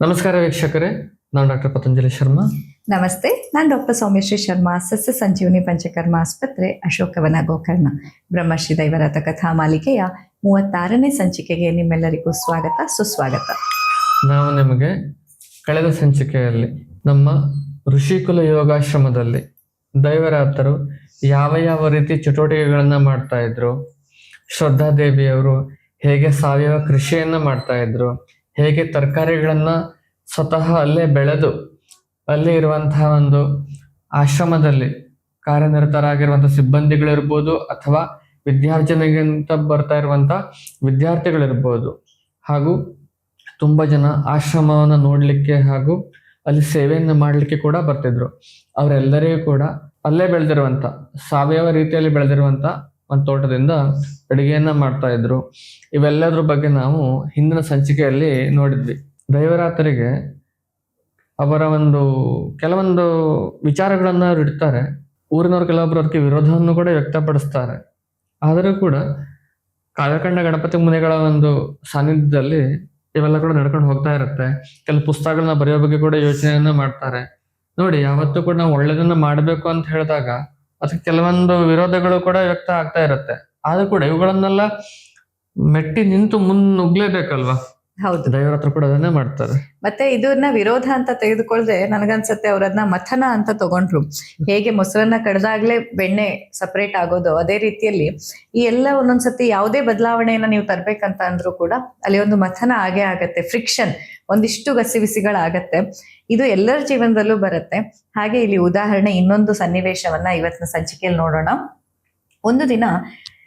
ನಮಸ್ಕಾರ ವೀಕ್ಷಕರೇ ನಾನು ಡಾಕ್ಟರ್ ಪತಂಜಲಿ ಶರ್ಮಾ. ನಮಸ್ತೆ ನಾನು ಡಾಕ್ಟರ್ ಸೌಮ್ಯಶ್ರೀ ಶರ್ಮಾ ಸಸ್ಯ ಸಂಜೀವನಿ ಪಂಚಕರ್ಮ ಆಸ್ಪತ್ರೆ ಅಶೋಕವನ ಗೋಕರ್ಣ ಬ್ರಹ್ಮಶ್ರೀ ದೈವರಥ ಕಥಾ ಮಾಲಿಕೆಯ ಮೂವತ್ತಾರನೇ ಸಂಚಿಕೆಗೆ ನಿಮ್ಮೆಲ್ಲರಿಗೂ ಸ್ವಾಗತ ಸುಸ್ವಾಗತ. ನಾವು ನಿಮಗೆ ಕಳೆದ ಸಂಚಿಕೆಯಲ್ಲಿ ನಮ್ಮ ಋಷಿಕುಲ ಯೋಗಾಶ್ರಮದಲ್ಲಿ ದೈವರಾತರು ಯಾವ ಯಾವ ರೀತಿ ಚಟುವಟಿಕೆಗಳನ್ನ ಮಾಡ್ತಾ ಇದ್ರು ಶ್ರದ್ಧಾದೇವಿಯವರು ಹೇಗೆ ಸಾವಯವ ಕೃಷಿಯನ್ನ ಮಾಡ್ತಾ ಇದ್ರು ಹೇಗೆ ತರಕಾರಿಗಳನ್ನು ಸ್ವತಃ ಅಲ್ಲೇ ಬೆಳೆದು ಅಲ್ಲೇ ಇರುವಂತಹ ಒಂದು ಆಶ್ರಮದಲ್ಲಿ ಕಾರ್ಯನಿರತರಾಗಿರುವಂಥ ಸಿಬ್ಬಂದಿಗಳಿರ್ಬೋದು ಅಥವಾ ವಿದ್ಯಾರ್ಜನೆಗಿಂತ ಬರ್ತಾ ಇರುವಂತ ವಿದ್ಯಾರ್ಥಿಗಳಿರ್ಬೋದು. ಹಾಗೂ ತುಂಬಾ ಜನ ಆಶ್ರಮವನ್ನು ನೋಡಲಿಕ್ಕೆ ಹಾಗೂ ಅಲ್ಲಿ ಸೇವೆಯನ್ನು ಮಾಡಲಿಕ್ಕೆ ಕೂಡ ಬರ್ತಿದ್ರು. ಅವರೆಲ್ಲರಿಗೂ ಕೂಡ ಅಲ್ಲೇ ಬೆಳೆದಿರುವಂತ ಸಾವಯವ ರೀತಿಯಲ್ಲಿ ಬೆಳೆದಿರುವಂತ ಒಂದು ತೋಟದಿಂದ ಅಡುಗೆಯನ್ನ ಮಾಡ್ತಾ ಇದ್ರು. ಇವೆಲ್ಲದ್ರ ಬಗ್ಗೆ ನಾವು ಹಿಂದಿನ ಸಂಚಿಕೆಯಲ್ಲಿ ನೋಡಿದ್ವಿ. ದೈವರಾತರಿಗೆ ಅವರ ಒಂದು ಕೆಲವೊಂದು ವಿಚಾರಗಳನ್ನು ಅವ್ರು ಇಡ್ತಾರೆ. ಊರಿನವ್ರು ಕೆಲವೊಬ್ರು ಅದಕ್ಕೆ ವಿರೋಧವನ್ನು ಕೂಡ ವ್ಯಕ್ತಪಡಿಸ್ತಾರೆ. ಆದರೂ ಕೂಡ ಕಾಲಕಂಡ ಗಣಪತಿ ಮುನಿಗಳ ಒಂದು ಸಾನ್ನಿಧ್ಯದಲ್ಲಿ ಇವೆಲ್ಲ ಕೂಡ ನಡ್ಕೊಂಡು ಹೋಗ್ತಾ ಇರುತ್ತೆ. ಕೆಲವು ಪುಸ್ತಕಗಳನ್ನ ಬರೆಯೋ ಬಗ್ಗೆ ಕೂಡ ಯೋಚನೆಯನ್ನ ಮಾಡ್ತಾರೆ. ನೋಡಿ, ಯಾವತ್ತೂ ಕೂಡ ನಾವು ಒಳ್ಳೇದನ್ನ ಮಾಡಬೇಕು ಅಂತ ಹೇಳಿದಾಗ ಅದಕ್ಕೆ ಕೆಲವೊಂದು ವಿರೋಧಗಳು ಕೂಡ ವ್ಯಕ್ತ ಆಗ್ತಾ ಇರುತ್ತೆ. ಆದ್ರೂ ಕೂಡ ಇವುಗಳನ್ನೆಲ್ಲ ಮೆಟ್ಟಿ ನಿಂತು ಮುನ್ ನುಗ್ಲೇಬೇಕಲ್ವಾ ಹೌದು. ದೇವರ ಹತ್ರ ಕೂಡ ಅದನ್ನೇ ಮಾಡ್ತಾರೆ. ಮತ್ತೆ ಇದನ್ನ ವಿರೋಧ ಅಂತ ತೆಗೆದುಕೊಳ್ಳದೆ ನನಗನ್ಸತ್ತೆ ಅವ್ರದ್ನ ಮಥನ ಅಂತ ತಗೊಂಡ್ರು. ಹೇಗೆ ಮೊಸರನ್ನ ಕಡ್ದಾಗ್ಲೇ ಬೆಣ್ಣೆ ಸಪರೇಟ್ ಆಗೋದು ಅದೇ ರೀತಿಯಲ್ಲಿ ಈ ಎಲ್ಲ ಒಂದೊಂದ್ಸತಿ ಯಾವುದೇ ಬದಲಾವಣೆಯನ್ನ ನೀವು ತರ್ಬೇಕಂತ ಅಂದ್ರು ಕೂಡ ಅಲ್ಲಿ ಒಂದು ಮಥನ ಆಗೇ ಆಗತ್ತೆ ಫ್ರಿಕ್ಷನ್ ಒಂದಿಷ್ಟು ಗಸಿಬಿಸಿಗಳಾಗತ್ತೆ ಇದು ಎಲ್ಲರ ಜೀವನದಲ್ಲೂ ಬರುತ್ತೆ. ಹಾಗೆ ಇಲ್ಲಿ ಉದಾಹರಣೆ ಇನ್ನೊಂದು ಸನ್ನಿವೇಶವನ್ನ ಇವತ್ತಿನ ಸಂಚಿಕೆಯಲ್ಲಿ ನೋಡೋಣ. ಒಂದು ದಿನ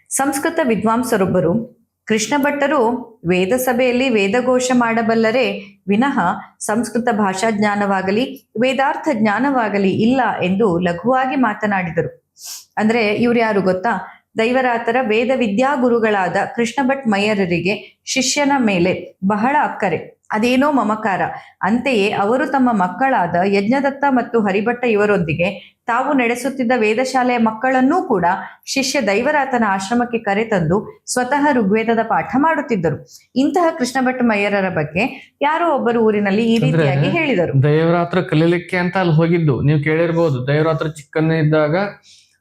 ಸಂಸ್ಕೃತ ವಿದ್ವಾಂಸರೊಬ್ಬರು ಕೃಷ್ಣ ಭಟ್ಟರು ವೇದ ಸಭೆಯಲ್ಲಿ ವೇದಘೋಷ ಮಾಡಬಲ್ಲರೆ ವಿನಃ ಸಂಸ್ಕೃತ ಭಾಷಾ ಜ್ಞಾನವಾಗಲಿ, ವೇದಾರ್ಥ ಜ್ಞಾನವಾಗಲಿ ಇಲ್ಲ ಎಂದು ಲಘುವಾಗಿ ಮಾತನಾಡಿದರು. ಅಂದ್ರೆ ಇವ್ರು ಯಾರು ಗೊತ್ತಾ? ದೈವರಾತರ ವೇದ ವಿದ್ಯಾಗುರುಗಳಾದ ಕೃಷ್ಣ ಭಟ್ ಮಯ್ಯರರಿಗೆ ಶಿಷ್ಯನ ಮೇಲೆ ಬಹಳ ಅಕ್ಕರೆ. ಅದೇನೋ ಮಮಕಾರ. ಅಂತೆಯೇ ಅವರು ತಮ್ಮ ಮಕ್ಕಳಾದ ಯಜ್ಞದತ್ತ ಮತ್ತು ಹರಿಭಟ್ಟ ಇವರೊಂದಿಗೆ ತಾವು ನಡೆಸುತ್ತಿದ್ದ ವೇದಶಾಲೆಯ ಮಕ್ಕಳನ್ನೂ ಕೂಡ ಶಿಷ್ಯ ದೈವರಾತನ ಆಶ್ರಮಕ್ಕೆ ಕರೆತಂದು ಸ್ವತಃ ಋಗ್ವೇದದ ಪಾಠ ಮಾಡುತ್ತಿದ್ದರು. ಇಂತಹ ಕೃಷ್ಣ ಭಟ್ ಮಯ್ಯರರ ಬಗ್ಗೆ ಯಾರೋ ಒಬ್ಬರು ಊರಿನಲ್ಲಿ ಈ ರೀತಿಯಾಗಿ ಹೇಳಿದರು. ದೈವರಾತ್ರ ಕಲೀಲಿಕ್ಕೆ ಅಂತ ಅಲ್ಲಿ ಹೋಗಿದ್ದು. ನೀವು ಕೇಳಿರ್ಬೋದು ದೈವರಾತ್ರ ಚಿಕ್ಕನ್ನೇ ಇದ್ದಾಗ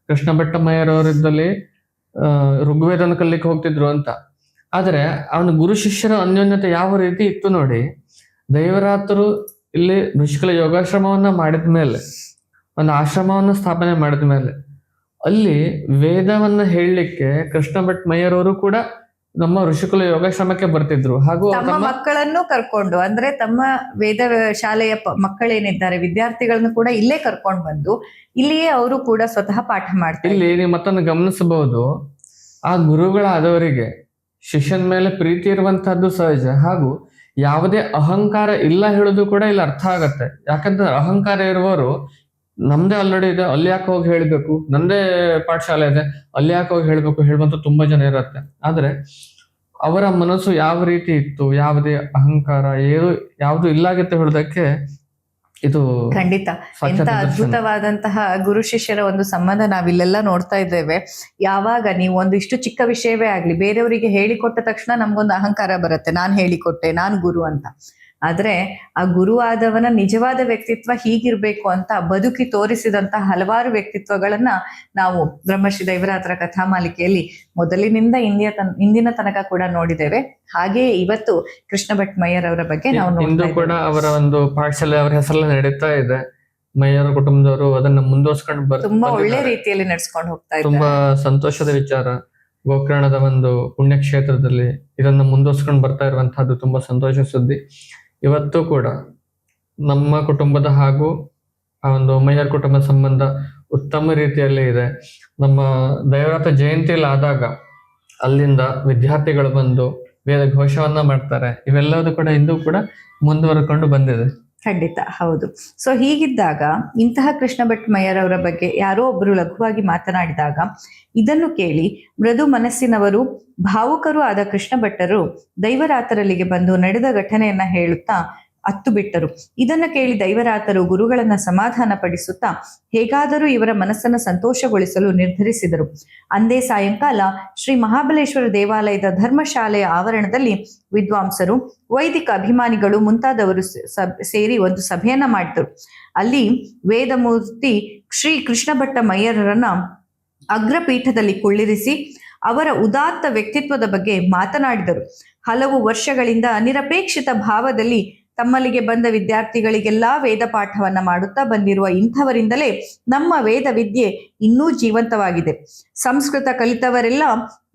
ಕೃಷ್ಣಭಟ್ಟ ಮಯ್ಯರವರಿದ್ದಲ್ಲಿ ಋಗ್ವೇದನ ಕಲಿಲಿಕ್ಕೆ ಹೋಗ್ತಿದ್ರು ಅಂತ. ಆದ್ರೆ ಅವನ ಗುರು ಶಿಷ್ಯರ ಅನ್ಯೋನ್ಯತೆ ಯಾವ ರೀತಿ ಇತ್ತು ನೋಡಿ. ದೈವರಾತರು ಇಲ್ಲಿ ಋಷಿಕಲ ಯೋಗಾಶ್ರಮವನ್ನ ಮಾಡಿದ ಮೇಲೆ ಒಂದು ಆಶ್ರಮವನ್ನ ಸ್ಥಾಪನೆ ಮಾಡಿದ ಮೇಲೆ ಅಲ್ಲಿ ವೇದವನ್ನ ಹೇಳಲಿಕ್ಕೆ ಕೃಷ್ಣ ಭಟ್ ಮಯ್ಯರವರು ಕೂಡ ನಮ್ಮ ಋಷಿಕುಲ ಯೋಗಾಶ್ರಮಕ್ಕೆ ಬರ್ತಿದ್ರು. ಹಾಗೂ ತಮ್ಮ ಮಕ್ಕಳನ್ನು ಕರ್ಕೊಂಡು ಅಂದ್ರೆ ತಮ್ಮ ವೇದ ಶಾಲೆಯ ಮಕ್ಕಳೇನಿದ್ದಾರೆ ವಿದ್ಯಾರ್ಥಿಗಳನ್ನು ಕೂಡ ಇಲ್ಲೇ ಕರ್ಕೊಂಡು ಬಂದು ಇಲ್ಲಿಯೇ ಅವರು ಕೂಡ ಸ್ವತಃ ಪಾಠ ಮಾಡ್ತಾರೆ ಇಲ್ಲಿ ನೀವು ಮತ್ತೊಂದು ಗಮನಿಸಬಹುದು. ಆ ಗುರುಗಳಾದವರಿಗೆ ಶಿಷ್ಯನ ಮೇಲೆ ಪ್ರೀತಿ ಇರುವಂತಹದ್ದು ಸಹಜ. ಹಾಗೂ ಯಾವುದೇ ಅಹಂಕಾರ ಇಲ್ಲ ಹೇಳೋದು ಕೂಡ ಇಲ್ಲಿ ಅರ್ಥ ಆಗತ್ತೆ. ಯಾಕಂದ್ರೆ ಅಹಂಕಾರ ಇರುವವರು ನಮ್ದೇ ಆಲ್ರೆಡಿ ಇದೆ, ಅಲ್ಲಿ ಯಾಕೆ ಹೋಗಿ ಹೇಳಬೇಕು? ನಂದೇ ಪಾಠಶಾಲೆ ಇದೆ, ಅಲ್ಲಿ ಯಾಕೆ ಹೋಗಿ ಹೇಳಬೇಕು ಹೇಳುವಂತ ತುಂಬಾ ಜನ ಇರತ್ತೆ. ಆದ್ರೆ ಅವರ ಮನಸ್ಸು ಯಾವ ರೀತಿ ಇತ್ತು, ಯಾವುದೇ ಅಹಂಕಾರ, ಏನು, ಯಾವುದು ಇಲ್ಲಾಗತ್ತೆ ಹೇಳೋದಕ್ಕೆ ಇದು ಖಂಡಿತ. ಎಂತ ಅದ್ಭುತವಾದಂತಹ ಗುರು ಶಿಷ್ಯರ ಒಂದು ಸಂಬಂಧ ನಾವಿಲ್ಲೆಲ್ಲ ನೋಡ್ತಾ ಇದ್ದೇವೆ. ಯಾವಾಗ ನೀವು ಒಂದು ಇಷ್ಟು ಚಿಕ್ಕ ವಿಷಯವೇ ಆಗ್ಲಿ ಬೇರೆಯವರಿಗೆ ಹೇಳಿಕೊಟ್ಟ ತಕ್ಷಣ ನಮ್ಗೊಂದು ಅಹಂಕಾರ ಬರುತ್ತೆ. ನಾನ್ ಹೇಳಿಕೊಟ್ಟೆ ನಾನ್ ಗುರು ಅಂತ. ಆದ್ರೆ ಆ ಗುರುವಾದವನ ನಿಜವಾದ ವ್ಯಕ್ತಿತ್ವ ಹೀಗಿರ್ಬೇಕು ಅಂತ ಬದುಕಿ ತೋರಿಸಿದಂತ ಹಲವಾರು ವ್ಯಕ್ತಿತ್ವಗಳನ್ನ ನಾವು ಬ್ರಹ್ಮಶ್ರೀ ದೈವರಾತ್ರ ಕಥಾ ಮಾಲಿಕೆಯಲ್ಲಿ ಮೊದಲಿನಿಂದ ಇಂದಿಯ ತನ್ ಇಂದಿನ ತನಕ ಕೂಡ ನೋಡಿದ್ದೇವೆ. ಹಾಗೆಯೇ ಇವತ್ತು ಕೃಷ್ಣ ಭಟ್ ಮಯ್ಯರ್ ಅವರ ಬಗ್ಗೆ ನಾವು ಇಂದು ಕೂಡ ಅವರ ಒಂದು ಪಾಠಶಾಲೆ ಅವರ ಹೆಸರಲ್ಲಿ ನಡೀತಾ ಇದೆ. ಮಯ್ಯರ ಕುಟುಂಬದವರು ಅದನ್ನ ಮುಂದುವರ್ಸ್ಕೊಂಡು ಬರ್ ತುಂಬಾ ಒಳ್ಳೆ ರೀತಿಯಲ್ಲಿ ನಡ್ಸ್ಕೊಂಡು ಹೋಗ್ತಾ ತುಂಬಾ ಸಂತೋಷದ ವಿಚಾರ. ಗೋಕರ್ಣದ ಒಂದು ಪುಣ್ಯಕ್ಷೇತ್ರದಲ್ಲಿ ಇದನ್ನ ಮುಂದುವರ್ಸ್ಕೊಂಡು ಬರ್ತಾ ಇರುವಂತಹದ್ದು ತುಂಬಾ ಸಂತೋಷ ಸುದ್ದಿ. ಇವತ್ತು ಕೂಡ ನಮ್ಮ ಕುಟುಂಬದ ಹಾಗೂ ಆ ಒಂದು ಮೈಯರ್ ಕುಟುಂಬದ ಸಂಬಂಧ ಉತ್ತಮ ರೀತಿಯಲ್ಲಿ ಇದೆ. ನಮ್ಮ ದೈವರಾತ ಜಯಂತಿಯಲ್ಲಿ ಆದಾಗ ಅಲ್ಲಿಂದ ವಿದ್ಯಾರ್ಥಿಗಳು ಬಂದು ವೇದ ಘೋಷವನ್ನ ಮಾಡ್ತಾರೆ. ಇವೆಲ್ಲವೂ ಕೂಡ ಇಂದು ಕೂಡ ಮುಂದುವರೆಕೊಂಡು ಬಂದಿದೆ. ಖಂಡಿತ, ಹೌದು. ಸೊ ಹೀಗಿದ್ದಾಗ ಇಂತಹ ಕೃಷ್ಣ ಭಟ್ ಅವರ ಬಗ್ಗೆ ಯಾರೋ ಒಬ್ಬರು ಲಘುವಾಗಿ ಮಾತನಾಡಿದಾಗ ಇದನ್ನು ಕೇಳಿ ಮೃದು ಮನಸ್ಸಿನವರು ಭಾವುಕರು ಆದ ಕೃಷ್ಣ ಭಟ್ಟರು ದೈವರಾತರಲ್ಲಿಗೆ ಬಂದು ನಡೆದ ಘಟನೆಯನ್ನ ಹೇಳುತ್ತಾ ಅತ್ತು ಬಿಟ್ಟರು. ಇದನ್ನ ಕೇಳಿ ದೈವರಾತರು ಗುರುಗಳನ್ನ ಸಮಾಧಾನ ಪಡಿಸುತ್ತಾ ಹೇಗಾದರೂ ಇವರ ಮನಸ್ಸನ್ನು ಸಂತೋಷಗೊಳಿಸಲು ನಿರ್ಧರಿಸಿದರು. ಅಂದೇ ಸಾಯಂಕಾಲ ಶ್ರೀ ಮಹಾಬಲೇಶ್ವರ ದೇವಾಲಯದ ಧರ್ಮಶಾಲೆಯ ಆವರಣದಲ್ಲಿ ವಿದ್ವಾಂಸರು, ವೈದಿಕ ಅಭಿಮಾನಿಗಳು ಮುಂತಾದವರು ಸೇರಿ ಒಂದು ಸಭೆಯನ್ನ ಮಾಡಿದರು. ಅಲ್ಲಿ ವೇದಮೂರ್ತಿ ಶ್ರೀ ಕೃಷ್ಣ ಭಟ್ಟ ಮಯ್ಯರನ್ನ ಅಗ್ರಪೀಠದಲ್ಲಿ ಕುಳ್ಳಿರಿಸಿ ಅವರ ಉದಾತ್ತ ವ್ಯಕ್ತಿತ್ವದ ಬಗ್ಗೆ ಮಾತನಾಡಿದರು. ಹಲವು ವರ್ಷಗಳಿಂದ ನಿರಪೇಕ್ಷಿತ ಭಾವದಲ್ಲಿ ತಮ್ಮಲ್ಲಿಗೆ ಬಂದ ವಿದ್ಯಾರ್ಥಿಗಳಿಗೆಲ್ಲ ವೇದ ಪಾಠವನ್ನ ಮಾಡುತ್ತಾ ಬಂದಿರುವ ಇಂಥವರಿಂದಲೇ ನಮ್ಮ ವೇದ ವಿದ್ಯೆ ಇನ್ನೂ ಜೀವಂತವಾಗಿದೆ. ಸಂಸ್ಕೃತ ಕಲಿತವರೆಲ್ಲ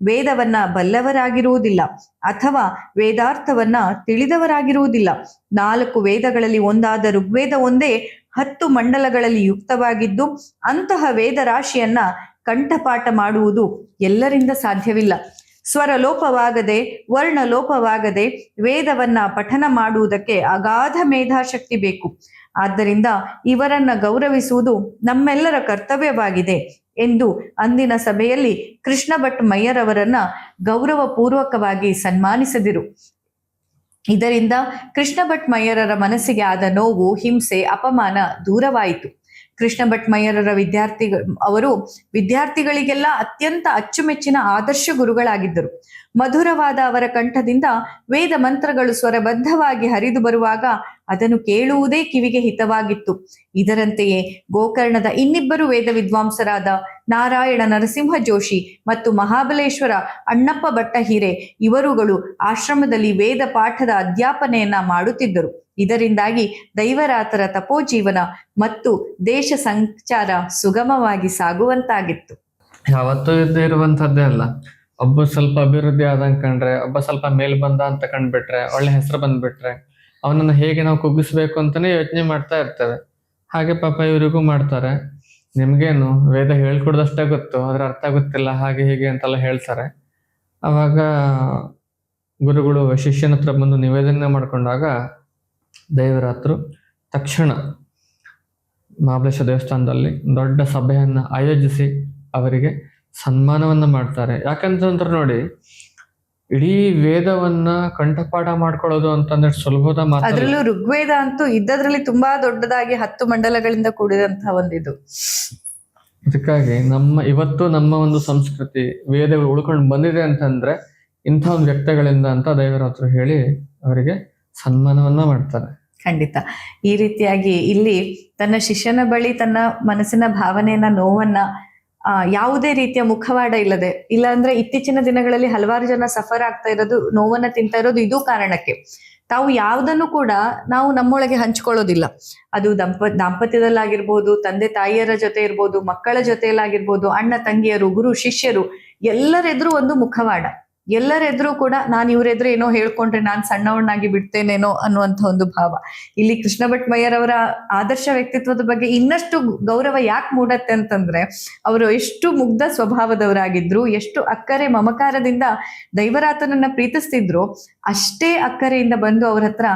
ವೇದವನ್ನ ಬಲ್ಲವರಾಗಿರುವುದಿಲ್ಲ ಅಥವಾ ವೇದಾರ್ಥವನ್ನ ತಿಳಿದವರಾಗಿರುವುದಿಲ್ಲ. ನಾಲ್ಕು ವೇದಗಳಲ್ಲಿ ಒಂದಾದ ಋಗ್ವೇದ ಒಂದೇ ಹತ್ತು ಮಂಡಲಗಳಲ್ಲಿ ಯುಕ್ತವಾಗಿದ್ದು ಅಂತಹ ವೇದ ರಾಶಿಯನ್ನ ಕಂಠಪಾಠ ಮಾಡುವುದು ಎಲ್ಲರಿಂದ ಸಾಧ್ಯವಿಲ್ಲ. ಸ್ವರ ಲೋಪವಾಗದೆ ವರ್ಣ ಲೋಪವಾಗದೆ ವೇದವನ್ನ ಪಠನ ಮಾಡುವುದಕ್ಕೆ ಅಗಾಧ ಮೇಧಾಶಕ್ತಿ ಬೇಕು. ಆದ್ದರಿಂದ ಇವರನ್ನ ಗೌರವಿಸುವುದು ನಮ್ಮೆಲ್ಲರ ಕರ್ತವ್ಯವಾಗಿದೆ ಎಂದು ಅಂದಿನ ಸಭೆಯಲ್ಲಿ ಕೃಷ್ಣ ಭಟ್ ಮಯ್ಯರವರನ್ನ ಗೌರವಪೂರ್ವಕವಾಗಿ ಸನ್ಮಾನಿಸಿದರು. ಇದರಿಂದ ಕೃಷ್ಣ ಭಟ್ ಮಯ್ಯರರ ಮನಸ್ಸಿಗೆ ಆದ ನೋವು, ಹಿಂಸೆ, ಅಪಮಾನ ದೂರವಾಯಿತು. ಕೃಷ್ಣ ಭಟ್ ಮಯ್ಯರರ ವಿದ್ಯಾರ್ಥಿ ಅವರು ವಿದ್ಯಾರ್ಥಿಗಳಿಗೆಲ್ಲ ಅತ್ಯಂತ ಅಚ್ಚುಮೆಚ್ಚಿನ ಆದರ್ಶ ಗುರುಗಳಾಗಿದ್ದರು. ಮಧುರವಾದ ಅವರ ಕಂಠದಿಂದ ವೇದ ಮಂತ್ರಗಳು ಸ್ವರಬದ್ಧವಾಗಿ ಹರಿದು ಬರುವಾಗ ಅದನ್ನು ಕೇಳುವುದೇ ಕಿವಿಗೆ ಹಿತವಾಗಿತ್ತು. ಇದರಂತೆಯೇ ಗೋಕರ್ಣದ ಇನ್ನಿಬ್ಬರು ವೇದ ವಿದ್ವಾಂಸರಾದ ನಾರಾಯಣ ನರಸಿಂಹ ಜೋಶಿ ಮತ್ತು ಮಹಾಬಲೇಶ್ವರ ಅಣ್ಣಪ್ಪ ಭಟ್ಟ ಹಿರೆ ಇವರುಗಳು ಆಶ್ರಮದಲ್ಲಿ ವೇದ ಪಾಠದ ಅಧ್ಯಾಪನೆಯನ್ನ ಮಾಡುತ್ತಿದ್ದರು. ಇದರಿಂದಾಗಿ ದೈವರಾತರ ತಪೋಜೀವನ ಮತ್ತು ದೇಶ ಸಂಚಾರ ಸುಗಮವಾಗಿ ಸಾಗುವಂತಾಗಿತ್ತು. ಯಾವತ್ತೂ ಇರುವಂತದ್ದೇ ಅಲ್ಲ. ಒಬ್ಬ ಸ್ವಲ್ಪ ಅಭಿವೃದ್ಧಿ ಆದಂಗೆ ಕಂಡ್ರೆ ಒಬ್ಬ ಸ್ವಲ್ಪ ಮೇಲ್ ಬಂದ ಅಂತ ಕಂಡ್ಬಿಟ್ರೆ, ಒಳ್ಳೆ ಹೆಸರು ಬಂದ್ಬಿಟ್ರೆ, ಅವನನ್ನ ಹೇಗೆ ನಾವು ಕುಗ್ಗಿಸ್ಬೇಕು ಅಂತಾನೆ ಯೋಚನೆ ಮಾಡ್ತಾ ಇರ್ತೇವೆ. ಹಾಗೆ ಪಾಪ ಇವರಿಗೂ ಮಾಡ್ತಾರೆ. ನಿಮ್ಗೇನು ವೇದ ಹೇಳ್ಕೊಡ್ದಷ್ಟೇ ಗೊತ್ತು, ಅದ್ರ ಅರ್ಥ ಗೊತ್ತಿಲ್ಲ, ಹಾಗೆ ಹೀಗೆ ಅಂತೆಲ್ಲ ಹೇಳ್ತಾರೆ. ಅವಾಗ ಗುರುಗಳು ಶಿಷ್ಯನ ಹತ್ರ ಬಂದು ನಿವೇದನೆ ಮಾಡ್ಕೊಂಡಾಗ ದೇವರಾತ್ರು ತಕ್ಷಣ ಮಹಾಬಲೇಶ್ವರ ದೇವಸ್ಥಾನದಲ್ಲಿ ದೊಡ್ಡ ಸಭೆಯನ್ನು ಆಯೋಜಿಸಿ ಅವರಿಗೆ ಸನ್ಮಾನವನ್ನ ಮಾಡ್ತಾರೆ. ಯಾಕಂತಂದ್ರೆ ನೋಡಿ ಇಡೀ ವೇದವನ್ನ ಕಂಠಪಾಠ ಮಾಡ್ಕೊಳ್ಳೋದು ಅಂತಂದ್ರೆ ಸುಲಭದ ಮಾತು ಅದರಲ್ಲೂ ಋಗ್ವೇದ ಅಂತೂ ಇದ್ದದ್ರಲ್ಲಿ ತುಂಬಾ ದೊಡ್ಡದಾಗಿ ಹತ್ತು ಮಂಡಲಗಳಿಂದ ಕೂಡಿದಂತಹ ಒಂದಿದು. ಅದಕ್ಕಾಗಿ ನಮ್ಮ ಇವತ್ತು ನಮ್ಮ ಒಂದು ಸಂಸ್ಕೃತಿ ವೇದಗಳು ಉಳ್ಕೊಂಡು ಬಂದಿದೆ ಅಂತಂದ್ರೆ ಇಂಥ ಒಂದು ವ್ಯಕ್ತಿಗಳಿಂದ ಅಂತ ದೈವರಾತ್ರ ಹೇಳಿ ಅವರಿಗೆ ಸನ್ಮಾನವನ್ನ ಮಾಡ್ತಾರೆ. ಖಂಡಿತ. ಈ ರೀತಿಯಾಗಿ ಇಲ್ಲಿ ತನ್ನ ಶಿಷ್ಯನ ಬಳಿ ತನ್ನ ಮನಸ್ಸಿನ ಭಾವನೆಯನ್ನ ನೋವನ್ನ ಯಾವುದೇ ರೀತಿಯ ಮುಖವಾಡ ಇಲ್ಲದೆ ಇಲ್ಲ ಅಂದ್ರೆ ಇತ್ತೀಚಿನ ದಿನಗಳಲ್ಲಿ ಹಲವಾರು ಜನ ಸಫರ್ ಆಗ್ತಾ ಇರೋದು, ನೋವನ್ನ ತಿಂತಾ ಇರೋದು ಇದು ಕಾರಣಕ್ಕೆ. ತಾವು ಯಾವುದನ್ನು ಕೂಡ ನಾವು ನಮ್ಮೊಳಗೆ ಹಂಚ್ಕೊಳ್ಳೋದಿಲ್ಲ. ಅದು ದಂಪ, ದಾಂಪತ್ಯದಲ್ಲಾಗಿರ್ಬೋದು, ತಂದೆ ತಾಯಿಯರ ಜೊತೆ ಇರ್ಬೋದು, ಮಕ್ಕಳ ಜೊತೆಯಲ್ಲಾಗಿರ್ಬೋದು, ಅಣ್ಣ, ತಂಗಿಯರು, ಗುರು, ಶಿಷ್ಯರು ಎಲ್ಲರೆದುರು ಒಂದು ಮುಖವಾಡ. ಎಲ್ಲರೆದುರು ಕೂಡ ನಾನು ಇವ್ರೆದ್ರೆ ಏನೋ ಹೇಳ್ಕೊಂಡ್ರೆ ನಾನು ಸಣ್ಣವಣ್ಣಾಗಿ ಬಿಡ್ತೇನೇನೋ ಅನ್ನುವಂಥ ಒಂದು ಭಾವ. ಇಲ್ಲಿ ಕೃಷ್ಣ ಭಟ್ ಮಯ್ಯರ್ ಅವರ ಆದರ್ಶ ವ್ಯಕ್ತಿತ್ವದ ಬಗ್ಗೆ ಇನ್ನಷ್ಟು ಗೌರವ ಯಾಕೆ ಮೂಡತ್ತೆ ಅಂತಂದ್ರೆ, ಅವರು ಎಷ್ಟು ಮುಗ್ಧ ಸ್ವಭಾವದವರಾಗಿದ್ರು, ಎಷ್ಟು ಅಕ್ಕರೆ ಮಮಕಾರದಿಂದ ದೈವರಾತನನ್ನ ಪ್ರೀತಿಸ್ತಿದ್ರು, ಅಷ್ಟೇ ಅಕ್ಕರೆಯಿಂದ ಬಂದು ಅವ್ರ ಹತ್ರ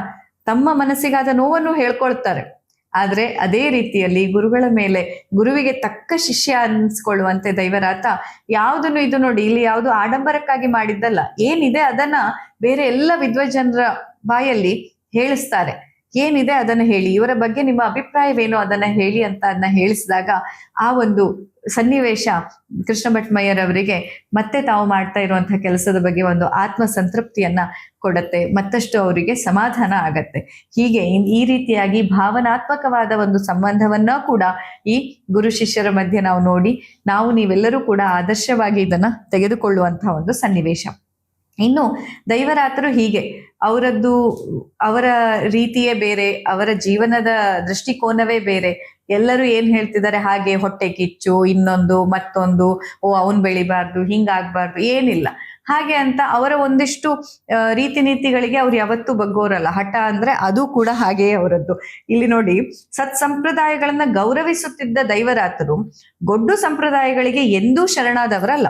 ತಮ್ಮ ಮನಸ್ಸಿಗಾದ ನೋವನ್ನು ಹೇಳ್ಕೊಳ್ತಾರೆ. ಆದ್ರೆ ಅದೇ ರೀತಿಯಲ್ಲಿ ಗುರುಗಳ ಮೇಲೆ ಗುರುವಿಗೆ ತಕ್ಕ ಶಿಷ್ಯ ಅನ್ಸ್ಕೊಳ್ಳುವಂತೆ ದೈವರಾತ ಯಾವುದನ್ನು ಇದು ನೋಡಿ, ಇಲ್ಲಿ ಯಾವುದು ಆಡಂಬರಕ್ಕಾಗಿ ಮಾಡಿದ್ದಲ್ಲ, ಏನಿದೆ ಅದನ್ನ ಬೇರೆ ಎಲ್ಲ ವಿದ್ವಜನರ ಬಾಯಲ್ಲಿ ಹೇಳಿಸ್ತಾರೆ. ಏನಿದೆ ಅದನ್ನ ಹೇಳಿ. ಇವರ ಬಗ್ಗೆ ನಿಮ್ಮ ಅಭಿಪ್ರಾಯವೇನು ಅದನ್ನ ಹೇಳಿ ಅಂತ ಅದನ್ನ ಹೇಳಿಸಿದಾಗ ಆ ಒಂದು ಸನ್ನಿವೇಶ ಕೃಷ್ಣ ಭಟ್ಮಯ್ಯರವರಿಗೆ ಮತ್ತೆ ತಾವು ಮಾಡ್ತಾ ಇರುವಂತಹ ಕೆಲಸದ ಬಗ್ಗೆ ಒಂದು ಆತ್ಮ ಸಂತೃಪ್ತಿಯನ್ನ ಕೊಡತ್ತೆ, ಮತ್ತಷ್ಟು ಅವರಿಗೆ ಸಮಾಧಾನ ಆಗತ್ತೆ. ಹೀಗೆ ಈ ರೀತಿಯಾಗಿ ಭಾವನಾತ್ಮಕವಾದ ಒಂದು ಸಂಬಂಧವನ್ನ ಕೂಡ ಈ ಗುರು ಶಿಷ್ಯರ ಮಧ್ಯೆ ನಾವು ನೋಡಿ, ನಾವು ನೀವೆಲ್ಲರೂ ಕೂಡ ಆದರ್ಶವಾಗಿ ಇದನ್ನ ತೆಗೆದುಕೊಳ್ಳುವಂತಹ ಒಂದು ಸನ್ನಿವೇಶ. ಇನ್ನು ದೈವರಾತ್ರರು ಹೀಗೆ. ಅವರದ್ದು, ಅವರ ರೀತಿಯೇ ಬೇರೆ, ಅವರ ಜೀವನದ ದೃಷ್ಟಿಕೋನವೇ ಬೇರೆ. ಎಲ್ಲರೂ ಏನ್ ಹೇಳ್ತಿದ್ದಾರೆ? ಹಾಗೆ ಹೊಟ್ಟೆ ಕಿಚ್ಚು, ಇನ್ನೊಂದು, ಮತ್ತೊಂದು, ಓ, ಅವನ್ ಬೆಳಿಬಾರ್ದು, ಹಿಂಗಾಗ್ಬಾರ್ದು, ಏನಿಲ್ಲ. ಹಾಗೆ ಅಂತ ಅವರ ಒಂದಿಷ್ಟು ರೀತಿ ನೀತಿಗಳಿಗೆ ಅವ್ರು ಯಾವತ್ತೂ ಬಗ್ಗೋರಲ್ಲ. ಹಠ ಅಂದ್ರೆ ಅದು ಕೂಡ ಹಾಗೆಯೇ ಅವರದ್ದು. ಇಲ್ಲಿ ನೋಡಿ, ಸತ್ ಸಂಪ್ರದಾಯಗಳನ್ನ ಗೌರವಿಸುತ್ತಿದ್ದ ದೈವರಾತರು, ಗೊಡ್ಡು ಸಂಪ್ರದಾಯಗಳಿಗೆ ಎಂದೂ ಶರಣಾದವರಲ್ಲ.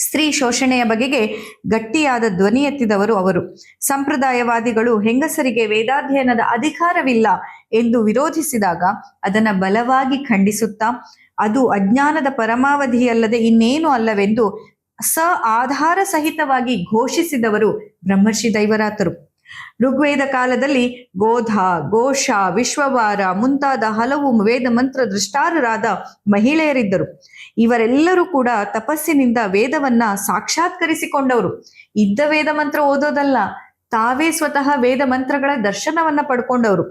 ಸ್ತ್ರೀ ಶೋಷಣೆಯ ಬಗೆಗೆ ಗಟ್ಟಿಯಾದ ಧ್ವನಿ ಎತ್ತಿದವರು ಅವರು. ಸಂಪ್ರದಾಯವಾದಿಗಳು ಹೆಂಗಸರಿಗೆ ವೇದಾಧ್ಯಯನದ ಅಧಿಕಾರವಿಲ್ಲ ಎಂದು ವಿರೋಧಿಸಿದಾಗ ಅದನ್ನ ಬಲವಾಗಿ ಖಂಡಿಸುತ್ತಾ, ಅದು ಅಜ್ಞಾನದ ಪರಮಾವಧಿಯಲ್ಲದೆ ಇನ್ನೇನು ಅಲ್ಲವೆಂದು ಸ ಆಧಾರ ಸಹಿತವಾಗಿ ಘೋಷಿಸಿದವರು ಬ್ರಹ್ಮರ್ಷಿ ದೈವರಾತರು. ಋಗ್ವೇದ ಕಾಲದಲ್ಲಿ ಗೋಧ ಘೋಷ ವಿಶ್ವವಾರ ಮುಂತಾದ ಹಲವು ವೇದ ಮಂತ್ರ ದೃಷ್ಟಾರರಾದ ಮಹಿಳೆಯರಿದ್ದರು. ಇವರೆಲ್ಲರೂ ಕೂಡ ತಪಸ್ಸಿನಿಂದ ವೇದವನ್ನ ಸಾಕ್ಷಾತ್ಕರಿಸಿಕೊಂಡವರು. ಇದ್ದ ವೇದ ಮಂತ್ರ ಓದೋದಲ್ಲ, ತಾವೇ ಸ್ವತಃ ವೇದ ಮಂತ್ರಗಳ ದರ್ಶನವನ್ನ ಪಡ್ಕೊಂಡವರು.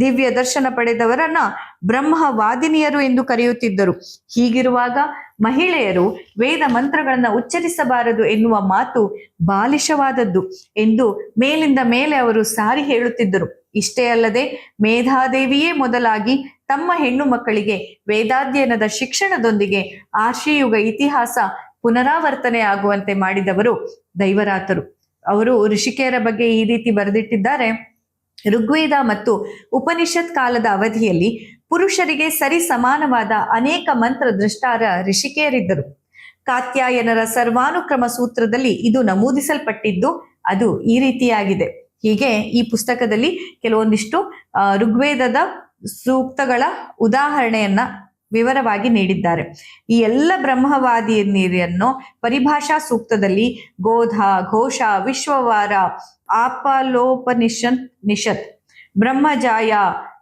ದಿವ್ಯ ದರ್ಶನ ಪಡೆದವರನ್ನ ಬ್ರಹ್ಮವಾದಿನಿಯರು ಎಂದು ಕರೆಯುತ್ತಿದ್ದರು. ಹೀಗಿರುವಾಗ ಮಹಿಳೆಯರು ವೇದ ಮಂತ್ರಗಳನ್ನ ಉಚ್ಚರಿಸಬಾರದು ಎನ್ನುವ ಮಾತು ಬಾಲಿಶವಾದದ್ದು ಎಂದು ಮೇಲಿಂದ ಮೇಲೆ ಅವರು ಸಾರಿ ಹೇಳುತ್ತಿದ್ದರು. ಇಷ್ಟೇ ಅಲ್ಲದೆ ಮೇಧಾದೇವಿಯೇ ಮೊದಲಾಗಿ ತಮ್ಮ ಹೆಣ್ಣು ಮಕ್ಕಳಿಗೆ ವೇದಾಧ್ಯಯನದ ಶಿಕ್ಷಣದೊಂದಿಗೆ ಆಶಿಯುಗ ಇತಿಹಾಸ ಪುನರಾವರ್ತನೆ ಆಗುವಂತೆ ಮಾಡಿದವರು ದೈವರಾತರು. ಅವರು ಋಷಿಕೆಯರ ಬಗ್ಗೆ ಈ ರೀತಿ ಬರೆದಿಟ್ಟಿದ್ದಾರೆ. ಋಗ್ವೇದ ಮತ್ತು ಉಪನಿಷತ್ ಕಾಲದ ಅವಧಿಯಲ್ಲಿ ಪುರುಷರಿಗೆ ಸರಿ ಸಮಾನವಾದ ಅನೇಕ ಮಂತ್ರ ದೃಷ್ಟಾರ ಋಷಿಕೆಯರಿದ್ದರು ಕಾತ್ಯಾಯನರ ಸರ್ವಾನುಕ್ರಮ ಸೂತ್ರದಲ್ಲಿ ಇದು ನಮೂದಿಸಲ್ಪಟ್ಟಿದ್ದು ಅದು ಈ ರೀತಿಯಾಗಿದೆ. ಹೀಗೆ ಈ ಪುಸ್ತಕದಲ್ಲಿ ಕೆಲವೊಂದಿಷ್ಟು ಋಗ್ವೇದದ ಸೂಕ್ತಗಳ ಉದಾಹರಣೆಯನ್ನ ವಿವರವಾಗಿ ನೀಡಿದ್ದಾರೆ. ಈ ಎಲ್ಲ ಬ್ರಹ್ಮವಾದಿನಿಯರನ್ನು ಪರಿಭಾಷಾ ಸೂಕ್ತದಲ್ಲಿ ಗೋಧ, ಘೋಷ, ವಿಶ್ವವಾರ, ಆಪಲೋಪನಿಷತ್, ನಿಷತ್, ಬ್ರಹ್ಮಜಾಯ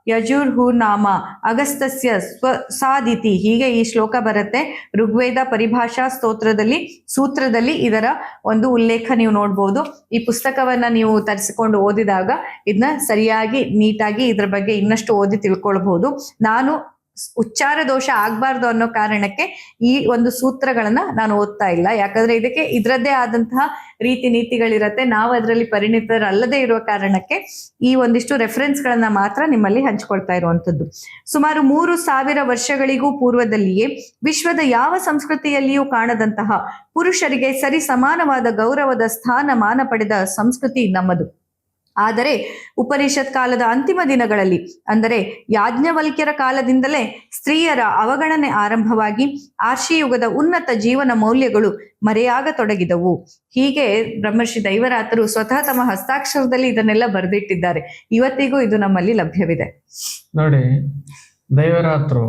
ಯಜುರ್ಹು ನಾಮ ಅಗಸ್ತಸ್ಯ ಸ್ವಸಾದಿತಿ ಹೀಗೆ ಈ ಶ್ಲೋಕ ಬರುತ್ತೆ. ಋಗ್ವೇದ ಪರಿಭಾಷಾ ಸ್ತೋತ್ರದಲ್ಲಿ, ಸೂತ್ರದಲ್ಲಿ ಇದರ ಒಂದು ಉಲ್ಲೇಖ ನೀವು ನೋಡ್ಬೋದು. ಈ ಪುಸ್ತಕವನ್ನ ನೀವು ತರಿಸಿಕೊಂಡು ಓದಿದಾಗ ಇದನ್ನ ಸರಿಯಾಗಿ, ನೀಟಾಗಿ ಇದ್ರ ಬಗ್ಗೆ ಇನ್ನಷ್ಟು ಓದಿ ತಿಳ್ಕೊಳ್ಬಹುದು ನಾನು ಉಚ್ಚಾರ ದೋಷ ಆಗ್ಬಾರ್ದು ಅನ್ನೋ ಕಾರಣಕ್ಕೆ ಈ ಒಂದು ಸೂತ್ರಗಳನ್ನ ನಾನು ಓದ್ತಾ ಇಲ್ಲ. ಯಾಕಂದ್ರೆ ಇದಕ್ಕೆ ಇದರದ್ದೇ ಆದಂತಹ ರೀತಿ ನೀತಿಗಳಿರತ್ತೆ. ನಾವು ಅದರಲ್ಲಿ ಪರಿಣಿತರಲ್ಲದೆ ಇರುವ ಕಾರಣಕ್ಕೆ ಈ ಒಂದಿಷ್ಟು ರೆಫರೆನ್ಸ್ ಗಳನ್ನ ಮಾತ್ರ ನಿಮ್ಮಲ್ಲಿ ಹಂಚ್ಕೊಳ್ತಾ ಇರುವಂತದ್ದು ಸುಮಾರು ಮೂರು ಸಾವಿರ ವರ್ಷಗಳಿಗೂ ಪೂರ್ವದಲ್ಲಿಯೇ ವಿಶ್ವದ ಯಾವ ಸಂಸ್ಕೃತಿಯಲ್ಲಿಯೂ ಕಾಣದಂತಹ ಪುರುಷರಿಗೆ ಸರಿ ಸಮಾನವಾದ ಗೌರವದ ಸ್ಥಾನ ಮಾನ ಪಡೆದ ಸಂಸ್ಕೃತಿ ನಮ್ಮದು. ಆದರೆ ಉಪನಿಷತ್ ಕಾಲದ ಅಂತಿಮ ದಿನಗಳಲ್ಲಿ, ಅಂದರೆ ಯಾಜ್ಞವಲ್ಕ್ಯರ ಕಾಲದಿಂದಲೇ ಸ್ತ್ರೀಯರ ಅವಗಣನೆ ಆರಂಭವಾಗಿ ಆರ್ಷಿಯುಗದ ಉನ್ನತ ಜೀವನ ಮೌಲ್ಯಗಳು ಮರೆಯಾಗತೊಡಗಿದವು ಹೀಗೆ ಬ್ರಹ್ಮರ್ಷಿ ದೈವರಾತರು ಸ್ವತಃ ತಮ್ಮ ಹಸ್ತಾಕ್ಷರದಲ್ಲಿ ಇದನ್ನೆಲ್ಲ ಬರೆದಿಟ್ಟಿದ್ದಾರೆ. ಇವತ್ತಿಗೂ ಇದು ನಮ್ಮಲ್ಲಿ ಲಭ್ಯವಿದೆ. ನೋಡಿ, ದೈವರಾತ್ರು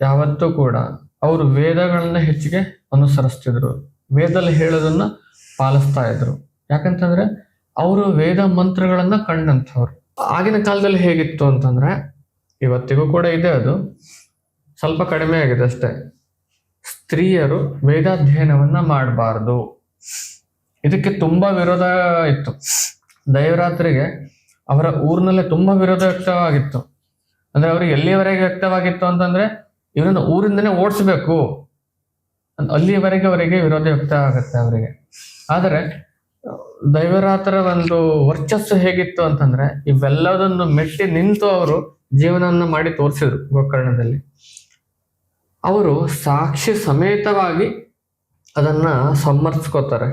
ಯಾವತ್ತೂ ಕೂಡ ಅವರು ವೇದಗಳನ್ನ ಹೆಚ್ಚಿಗೆ ಅನುಸರಿಸ್ತಿದ್ರು. ವೇದಲ್ಲಿ ಹೇಳೋದನ್ನ ಪಾಲಿಸ್ತಾ ಇದ್ರು. ಯಾಕಂತಂದ್ರೆ ಅವರು ವೇದ ಮಂತ್ರಗಳನ್ನ ಕಂಡಂಥವ್ರು. ಆಗಿನ ಕಾಲದಲ್ಲಿ ಹೇಗಿತ್ತು ಅಂತಂದ್ರೆ, ಇವತ್ತಿಗೂ ಕೂಡ ಇದೆ ಅದು. ಸ್ವಲ್ಪ ಕಡಿಮೆ ಆಗಿದೆ ಅಷ್ಟೇ. ಸ್ತ್ರೀಯರು ವೇದಾಧ್ಯಯನವನ್ನ ಮಾಡಬಾರ್ದು. ಇದಕ್ಕೆ ತುಂಬಾ ವಿರೋಧ ಇತ್ತು. ದೈವರಾತ್ರಿಗೆ ಅವರ ಊರಿನಲ್ಲೇ ತುಂಬಾ ವಿರೋಧ ವ್ಯಕ್ತವಾಗಿತ್ತು. ಅಂದ್ರೆ ಅವ್ರಿಗೆ ಎಲ್ಲಿಯವರೆಗೆ ವ್ಯಕ್ತವಾಗಿತ್ತು ಅಂತಂದ್ರೆ, ಇವರನ್ನ ಊರಿಂದನೇ ಓಡಿಸ್ಬೇಕು. ಅಲ್ಲಿಯವರೆಗೆ ಅವರಿಗೆ ವಿರೋಧ ವ್ಯಕ್ತ ಆಗುತ್ತೆ ಅವರಿಗೆ. ಆದರೆ ದೈವರಾತರ ಒಂದು ವರ್ಚಸ್ಸು ಹೇಗಿತ್ತು ಅಂತಂದ್ರೆ ಇವೆಲ್ಲದನ್ನು ಮೆಟ್ಟಿ ನಿಂತು ಅವರು ಜೀವನವನ್ನು ಮಾಡಿ ತೋರಿಸಿದ್ರು ಗೋಕರ್ಣದಲ್ಲಿ. ಅವರು ಸಾಕ್ಷಿ ಸಮೇತವಾಗಿ ಅದನ್ನ ಸಮರ್ಥಿಸ್ಕೋತಾರೆ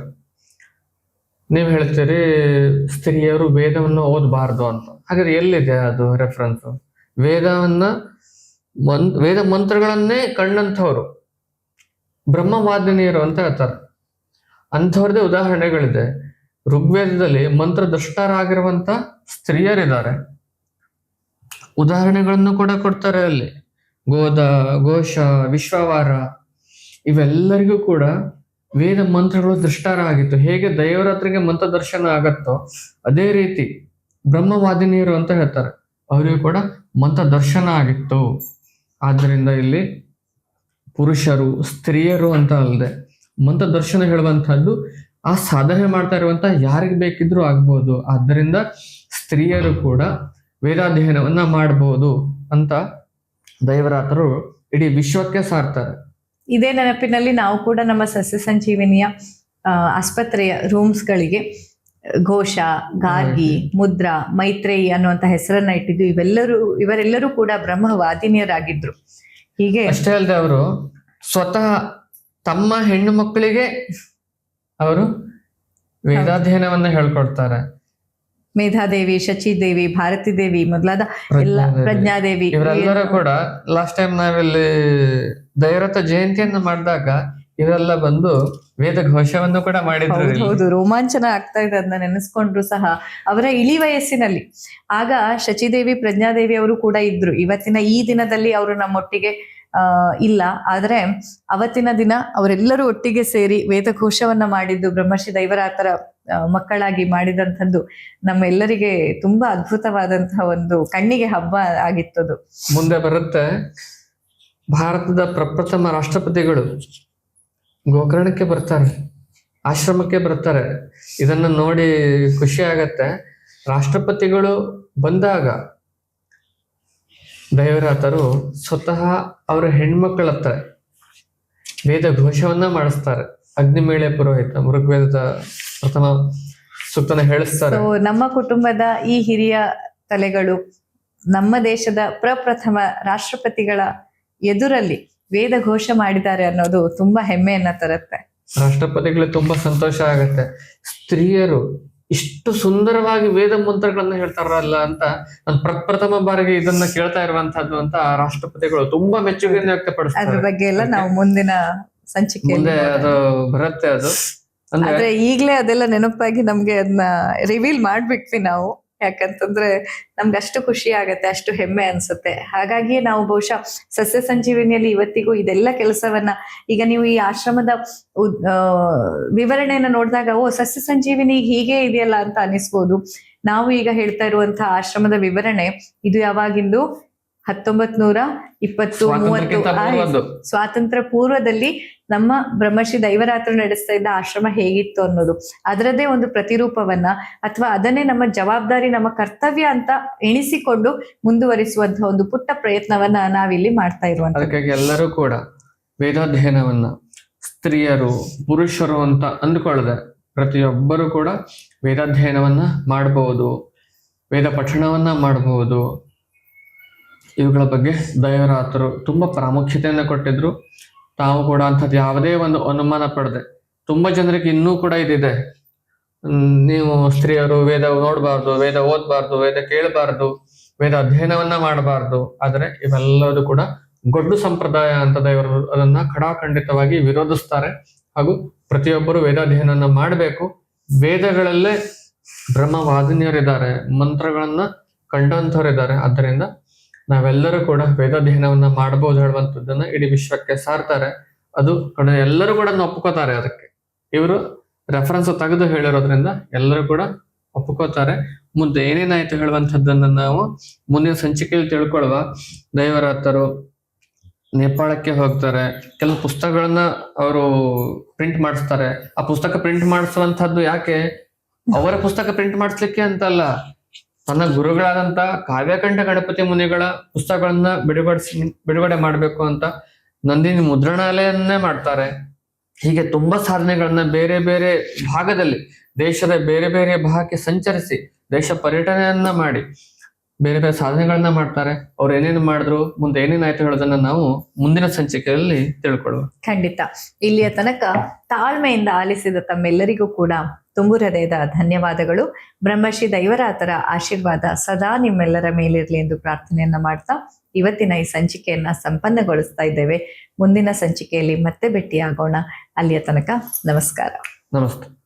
ನೀವು ಹೇಳ್ತೀರಿ, ಸ್ತ್ರೀಯರು ವೇದವನ್ನು ಓದಬಾರ್ದು ಅಂತ. ಹಾಗಾದ್ರೆ ಎಲ್ಲಿದೆ ಅದು ರೆಫರೆನ್ಸ್ ವೇದವನ್ನ ಮನ್, ವೇದ ಮಂತ್ರಗಳನ್ನೇ ಕಂಡಂಥವ್ರು ಬ್ರಹ್ಮವಾದಿನಿಯರು ಅಂತ ಹೇಳ್ತಾರೆ. ಅಂಥವ್ರದ್ದೇ ಉದಾಹರಣೆಗಳಿದೆ. ಋಗ್ವೇದದಲ್ಲಿ ಮಂತ್ರ ದುಷ್ಟರಾಗಿರುವಂತ ಸ್ತ್ರೀಯರಿದ್ದಾರೆ. ಉದಾಹರಣೆಗಳನ್ನು ಕೂಡ ಕೊಡ್ತಾರೆ ಅಲ್ಲಿ. ಗೋದ, ಘೋಷ, ವಿಶ್ವವಾರ ಇವೆಲ್ಲರಿಗೂ ಕೂಡ ವೇದ ಮಂತ್ರಗಳು ದೃಷ್ಟಾರ ಆಗಿತ್ತು ಹೇಗೆ ದೈವರಾತ್ರಿಗೆ ಮಂತ್ರ ದರ್ಶನ ಆಗತ್ತೋ ಅದೇ ರೀತಿ ಬ್ರಹ್ಮವಾದಿನಿಯರು ಅಂತ ಹೇಳ್ತಾರೆ. ಅವರಿಗೂ ಕೂಡ ಮಂತ್ರ ದರ್ಶನ ಆಗಿತ್ತು. ಆದ್ದರಿಂದ ಇಲ್ಲಿ ಪುರುಷರು, ಸ್ತ್ರೀಯರು ಅಂತ ಅಲ್ಲದೆ ಮಂತ್ರ ದರ್ಶನ ಹೇಳುವಂತಹದ್ದು ಆ ಸಾಧನೆ ಮಾಡ್ತಾ ಇರುವಂತ ಯಾರಿಗೆ ಬೇಕಿದ್ರೂ ಆಗ್ಬೋದು. ಆದ್ದರಿಂದ ಸ್ತ್ರೀಯರು ಕೂಡ ವೇದಾಧ್ಯಯನವನ್ನ ಮಾಡಬಹುದು ಅಂತ ದೈವರಾತರು ಇಡೀ ವಿಶ್ವಕ್ಕೆ ಸಾರ್ತಾರೆ. ಇದೇ ನೆನಪಿನಲ್ಲಿ ನಾವು ಕೂಡ ನಮ್ಮ ಸಸ್ಯ ಸಂಜೀವಿನಿಯ ಆಸ್ಪತ್ರೆಯ ರೂಮ್ಸ್ಗಳಿಗೆ ಘೋಷ ಗಾರ್ಗಿ ಮುದ್ರಾ ಮೈತ್ರೇಯಿ ಅನ್ನುವಂತ ಹೆಸರನ್ನ ಇಟ್ಟಿದ್ದು. ಇವೆಲ್ಲರೂ ಇವರೆಲ್ಲರೂ ಕೂಡ ಬ್ರಹ್ಮವಾದಿನಿಯರಾಗಿದ್ರು. ಹೀಗೆ ಅಷ್ಟೇ ಅಲ್ಲದೆ ಅವರು ಸ್ವತಃ ತಮ್ಮ ಹೆಣ್ಣು ಮಕ್ಕಳಿಗೆ ಅವರು ವೇದಾಧ್ಯಯನವನ್ನ ಹೇಳ್ಕೊಡ್ತಾರೆ. ಮೇಧಾದೇವಿ ಶಚಿದೇವಿ ಭಾರತಿ ದೇವಿ ಮೊದಲಾದ ಎಲ್ಲ ಪ್ರಜ್ಞಾದೇವಿ. ಇವರೆಲ್ಲರೂ ಕೂಡ ಲಾಸ್ಟ್ ಟೈಮ್ ನಾವಿಲ್ಲಿ ದೈವರಥ ಜಯಂತಿಯನ್ನು ಮಾಡಿದಾಗ ಇವರೆಲ್ಲ ಬಂದು ವೇದ ಘೋಷವನ್ನು ಕೂಡ ಮಾಡಿದ್ರು ಹೌದು ರೋಮಾಂಚನ ಆಗ್ತಾ ಇದೆ ಅದನ್ನ ನೆನೆಸ್ಕೊಂಡ್ರು ಸಹ ಅವರ ಇಳಿ ವಯಸ್ಸಿನಲ್ಲಿ. ಆಗ ಶಚಿದೇವಿ ಪ್ರಜ್ಞಾದೇವಿ ಅವರು ಕೂಡ ಇದ್ರು. ಇವತ್ತಿನ ಈ ದಿನದಲ್ಲಿ ಅವರು ನಮ್ಮೊಟ್ಟಿಗೆ ಇಲ್ಲ. ಆದರೆ ಅವತ್ತಿನ ದಿನ ಅವರೆಲ್ಲರೂ ಒಟ್ಟಿಗೆ ಸೇರಿ ವೇದಘೋಷವನ್ನ ಮಾಡಿದ್ದು, ಬ್ರಹ್ಮರ್ಷಿ ದೈವರಾತರ ಮಕ್ಕಳಾಗಿ ಮಾಡಿದಂಥದ್ದು ನಮ್ಮೆಲ್ಲರಿಗೆ ತುಂಬಾ ಅದ್ಭುತವಾದಂತಹ ಒಂದು ಕಣ್ಣಿಗೆ ಹಬ್ಬ ಆಗಿತ್ತದು ಮುಂದೆ ಬರುತ್ತೆ, ಭಾರತದ ಪ್ರಪ್ರಥಮ ರಾಷ್ಟ್ರಪತಿಗಳು ಗೋಕರ್ಣಕ್ಕೆ ಬರ್ತಾರೆ, ಆಶ್ರಮಕ್ಕೆ ಬರ್ತಾರೆ. ಇದನ್ನ ನೋಡಿ ಖುಷಿ ಆಗತ್ತೆ. ರಾಷ್ಟ್ರಪತಿಗಳು ಬಂದಾಗ ದೈವರಾತರು ಸ್ವತಃ ಅವರ ಹೆಣ್ಮಕ್ಕಳ ಹತ್ರ ವೇದ ಘೋಷವನ್ನ ಮಾಡಿಸ್ತಾರೆ. ಅಗ್ನಿಮೇಳೆ ಪುರೋಹಿತ ಮೃಗ್ವೇದದ ಪ್ರಥಮ ಸುತ್ತನ ಹೇಳಿಸ್ತಾರೆ. ನಮ್ಮ ಕುಟುಂಬದ ಈ ಹಿರಿಯ ತಲೆಗಳು ನಮ್ಮ ದೇಶದ ಪ್ರಪ್ರಥಮ ರಾಷ್ಟ್ರಪತಿಗಳ ಎದುರಲ್ಲಿ ವೇದ ಘೋಷ ಮಾಡಿದ್ದಾರೆ ಅನ್ನೋದು ತುಂಬಾ ಹೆಮ್ಮೆಯನ್ನ ತರುತ್ತೆ. ರಾಷ್ಟ್ರಪತಿಗಳು ತುಂಬಾ ಸಂತೋಷ ಆಗತ್ತೆ. ಸ್ತ್ರೀಯರು ಇಷ್ಟು ಸುಂದರವಾಗಿ ವೇದ ಮಂತ್ರಗಳನ್ನ ಹೇಳ್ತಾರಲ್ಲ ಅಂತ ನಾನು ಪ್ರಪ್ರಥಮ ಬಾರಿಗೆ ಇದನ್ನ ಕೇಳ್ತಾ ಇರುವಂತಹದ್ದು ಅಂತ ರಾಷ್ಟ್ರಪತಿಗಳು ತುಂಬಾ ಮೆಚ್ಚುಗೆಯನ್ನು ಅದ್ರ ವ್ಯಕ್ತಪಡಿಸ್ತಾರೆ ಬಗ್ಗೆ ಎಲ್ಲ ನಾವು ಮುಂದಿನ ಸಂಚಿಕೆ ಅದು ಬರುತ್ತೆ ಅದು. ಅಂದ್ರೆ ಈಗ್ಲೇ ಅದೆಲ್ಲ ನೆನಪಾಗಿ ನಮ್ಗೆ ಅದನ್ನ ರಿವೀಲ್ ಮಾಡ್ಬಿಟ್ವಿ ನಾವು. ಯಾಕಂತಂದ್ರೆ ನಮ್ಗೆ ಅಷ್ಟು ಖುಷಿ ಆಗತ್ತೆ, ಅಷ್ಟು ಹೆಮ್ಮೆ ಅನ್ಸುತ್ತೆ. ಹಾಗಾಗಿ ನಾವು ಬಹುಶಃ ಸಸ್ಯ ಸಂಜೀವಿನಿಯಲ್ಲಿ ಇವತ್ತಿಗೂ ಇದೆಲ್ಲ ಕೆಲಸವನ್ನ ಈಗ ನೀವು ಈ ಆಶ್ರಮದ ವಿವರಣೆಯನ್ನ ನೋಡಿದಾಗ, ಓ, ಸಸ್ಯ ಸಂಜೀವಿನಿ ಹೀಗೆ ಇದೆಯಲ್ಲ ಅಂತ ಅನಿಸ್ಬೋದು. ನಾವು ಈಗ ಹೇಳ್ತಾ ಇರುವಂತಹ ಆಶ್ರಮದ ವಿವರಣೆ, ಇದು ಯಾವಾಗಿಂದು? ಹತ್ತೊಂಬತ್ ನೂರ ಇಪ್ಪತ್ತು ಮೂವತ್ತು. ಸ್ವಾತಂತ್ರ್ಯ ಪೂರ್ವದಲ್ಲಿ ನಮ್ಮ ಬ್ರಹ್ಮಶ್ರೀ ದೈವರಾತ್ರ ನಡೆಸ್ತಾ ಇದ್ದ ಆಶ್ರಮ ಹೇಗಿತ್ತು ಅನ್ನೋದು. ಅದರದೇ ಒಂದು ಪ್ರತಿರೂಪವನ್ನ ಅಥವಾ ಅದನ್ನೇ ನಮ್ಮ ಜವಾಬ್ದಾರಿ ನಮ್ಮ ಕರ್ತವ್ಯ ಅಂತ ಎಣಿಸಿಕೊಂಡು ಮುಂದುವರಿಸುವಂತಹ ಒಂದು ಪುಟ್ಟ ಪ್ರಯತ್ನವನ್ನ ನಾವಿಲ್ಲಿ ಮಾಡ್ತಾ ಇರುವಂತದ್ದು ಅದಕ್ಕಾಗಿ ಎಲ್ಲರೂ ಕೂಡ ವೇದಾಧ್ಯಯನವನ್ನ ಸ್ತ್ರೀಯರು ಪುರುಷರು ಅಂತ ಅಂದುಕೊಳ್ಳದೆ ಪ್ರತಿಯೊಬ್ಬರು ಕೂಡ ವೇದಾಧ್ಯಯನವನ್ನ ಮಾಡಬಹುದು ವೇದ ಪಠಣವನ್ನ ಮಾಡಬಹುದು ಇವುಗಳ ಬಗ್ಗೆ ದೈವನಾಥರು ತುಂಬ ಪ್ರಾಮುಖ್ಯತೆಯನ್ನು ಕೊಟ್ಟಿದ್ರು. ತಾವು ಕೂಡ ಅಂಥದ್ದು ಯಾವುದೇ ಒಂದು ಅನುಮಾನ ಪಡೆದೆ ತುಂಬ ಜನರಿಗೆ ಇನ್ನೂ ಕೂಡ ಇದಿದೆ. ನೀವು ಸ್ತ್ರೀಯರು ವೇದ ನೋಡಬಾರ್ದು, ವೇದ ಓದಬಾರ್ದು, ವೇದ ಕೇಳಬಾರ್ದು, ವೇದ ಅಧ್ಯಯನವನ್ನ ಮಾಡಬಾರ್ದು. ಆದರೆ ಇವೆಲ್ಲದೂ ಕೂಡ ಗೊಡ್ಡು ಸಂಪ್ರದಾಯ ಅಂತ ದೈವರು ಅದನ್ನ ಖಡಾಖಂಡಿತವಾಗಿ ವಿರೋಧಿಸ್ತಾರೆ. ಹಾಗೂ ಪ್ರತಿಯೊಬ್ಬರು ವೇದಾಧ್ಯಯನ ಮಾಡಬೇಕು. ವೇದಗಳಲ್ಲೇ ಬ್ರಹ್ಮವಾದಿನಿಯರಿದ್ದಾರೆ, ಮಂತ್ರಗಳನ್ನ ಕಂಡಂಥವರಿದ್ದಾರೆ. ಆದ್ದರಿಂದ ನಾವೆಲ್ಲರೂ ಕೂಡ ವೇದಾಧ್ಯಯನವನ್ನ ಮಾಡಬಹುದು ಹೇಳುವಂಥದ್ದನ್ನ ಇಡೀ ವಿಶ್ವಕ್ಕೆ ಸಾರ್ತಾರೆ. ಅದು ಕಡೆ ಎಲ್ಲರೂ ಕೂಡ ಒಪ್ಕೋತಾರೆ ಅದಕ್ಕೆ. ಇವರು ರೆಫರೆನ್ಸ್ ತೆಗೆದು ಹೇಳಿರೋದ್ರಿಂದ ಎಲ್ಲರೂ ಕೂಡ ಒಪ್ಕೋತಾರೆ. ಮುಂದೆ ಏನೇನಾಯ್ತು ಹೇಳುವಂಥದ್ದನ್ನ ನಾವು ಮುಂದಿನ ಸಂಚಿಕೆಯಲ್ಲಿ ತಿಳ್ಕೊಳ್ಳುವ ದೈವರಾತರು ನೇಪಾಳಕ್ಕೆ ಹೋಗ್ತಾರೆ. ಕೆಲವು ಪುಸ್ತಕಗಳನ್ನ ಅವರು ಪ್ರಿಂಟ್ ಮಾಡಿಸ್ತಾರೆ. ಆ ಪುಸ್ತಕ ಪ್ರಿಂಟ್ ಮಾಡಿಸುವಂತಹದ್ದು ಯಾಕೆ? ಅವರ ಪುಸ್ತಕ ಪ್ರಿಂಟ್ ಮಾಡಿಸ್ಲಿಕ್ಕೆ ಅಂತಲ್ಲ. ತನ್ನ ಗುರುಗಳಾದಂತ ಕಾವ್ಯಕಂಠ ಗಣಪತಿ ಮುನಿಗಳ ಪುಸ್ತಕಗಳನ್ನ ಬಿಡುಗಡಿಸಿ ಬಿಡುಗಡೆ ಮಾಡಬೇಕು ಅಂತ ನಂದಿನಿ ಮುದ್ರಣಾಲಯನ್ನೇ ಮಾಡ್ತಾರೆ. ಹೀಗೆ ತುಂಬಾ ಸಾಧನೆಗಳನ್ನ ಬೇರೆ ಬೇರೆ ಭಾಗದಲ್ಲಿ ದೇಶದ ಬೇರೆ ಬೇರೆ ಭಾಗಕ್ಕೆ ಸಂಚರಿಸಿ ದೇಶ ಪರ್ಯಟನೆಯನ್ನ ಮಾಡಿ ಬೇರೆ ಬೇರೆ ಸಾಧನೆಗಳನ್ನ ಮಾಡ್ತಾರೆ. ಅವ್ರು ಏನೇನು ಮಾಡಿದ್ರು ಮುಂದೆ ಏನೇನಾಯ್ತು ಹೇಳೋದನ್ನ ನಾವು ಮುಂದಿನ ಸಂಚಿಕೆಯಲ್ಲಿ ತಿಳ್ಕೊಳ್ಳುವ ಖಂಡಿತ. ಇಲ್ಲಿಯ ತನಕ ತಾಳ್ಮೆಯಿಂದ ಆಲಿಸಿದ ತಮ್ಮೆಲ್ಲರಿಗೂ ಕೂಡ ತುಂಬು ಹೃದಯದ ಧನ್ಯವಾದಗಳು. ಬ್ರಹ್ಮಶ್ರೀ ದೈವರಾತರ ಆಶೀರ್ವಾದ ಸದಾ ನಿಮ್ಮೆಲ್ಲರ ಮೇಲಿರಲಿ ಎಂದು ಪ್ರಾರ್ಥನೆಯನ್ನ ಮಾಡ್ತಾ ಇವತ್ತಿನ ಈ ಸಂಚಿಕೆಯನ್ನ ಸಂಪನ್ನಗೊಳಿಸ್ತಾ ಇದ್ದೇವೆ. ಮುಂದಿನ ಸಂಚಿಕೆಯಲ್ಲಿ ಮತ್ತೆ ಭೇಟಿಯಾಗೋಣ. ಅಲ್ಲಿಯ ತನಕ ನಮಸ್ಕಾರ. ನಮಸ್ತೆ.